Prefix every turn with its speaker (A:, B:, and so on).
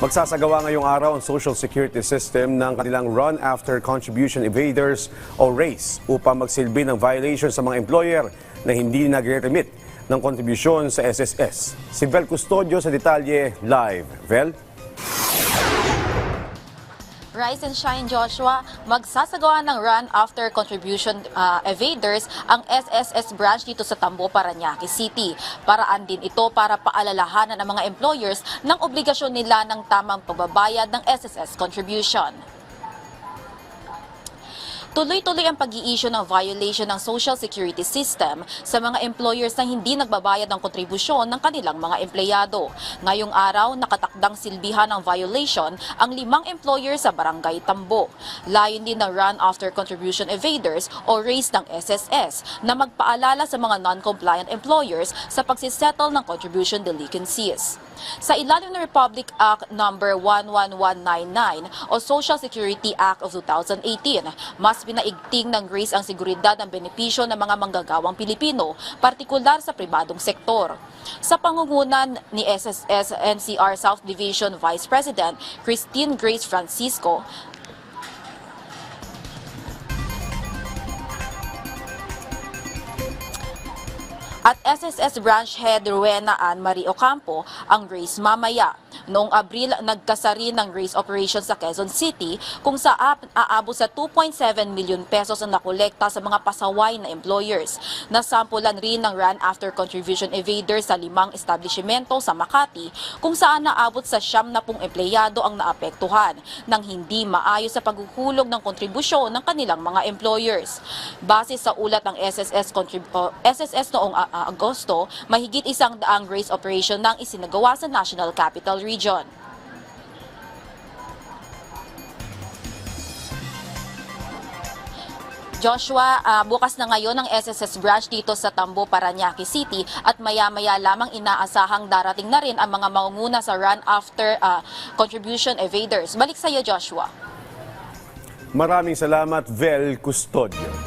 A: Magsasagawa ngayong araw ang Social Security System ng kanilang Run After Contribution Evaders o RACE upang magsilbi ng violation sa mga employer na hindi nagre-remit ng kontribusyon sa SSS. Si Vel Custodio sa detalye live. Vel?
B: Rise and Shine Joshua, magsasagawa ng Run After Contribution uh, Evaders ang SSS branch dito sa Tambo, Paranaque City. Paraan din ito para paalalahanan ng mga employers ng obligasyon nila ng tamang pagbabayad ng SSS contribution. Tuloy-tuloy ang pag-i-issue ng violation ng Social Security System sa mga employers na hindi nagbabayad ng kontribusyon ng kanilang mga empleyado. Ngayong araw, nakatakdang silbihan ng violation ang limang employer sa Barangay Tambo. Layon din ng Run After Contribution Evaders o RACE ng SSS na magpaalala sa mga non-compliant employers sa pagsisettle ng contribution delinquencies. Sa ilalim ng Republic Act No. 11199 o Social Security Act of 2018, mas binaigting ng GRACE ang seguridad ng benepisyo ng mga manggagawang Pilipino, partikular sa pribadong sektor. Sa pangungunan ni SSS NCR South Division Vice President Christine Grace Francisco, at SSS Branch Head Rowena Ann Marie Ocampo ang race mamaya. Noong Abril, nagkasari ng race operation sa Quezon City kung saan aabot sa 2.7 million pesos ang nakolekta sa mga pasaway na employers. Nasampulan rin ng Run After Contribution Evaders sa limang establishmento sa Makati kung saan naabot sa siyam na pong empleyado ang naapektuhan nang hindi maayos sa paghuhulog ng kontribusyon ng kanilang mga employers. Base sa ulat ng SSS, SSS noong ah, Agosto, mahigit isang daang race operation nang isinagawa sa National Capital Region. Joshua, ah, bukas na ngayon ang SSS branch dito sa Tambo, Paranaque City at maya-maya lamang inaasahang darating na rin ang mga mangunguna sa run after ah, contribution evaders. Balik sa iyo, Joshua.
A: Maraming salamat, Vel Custodio.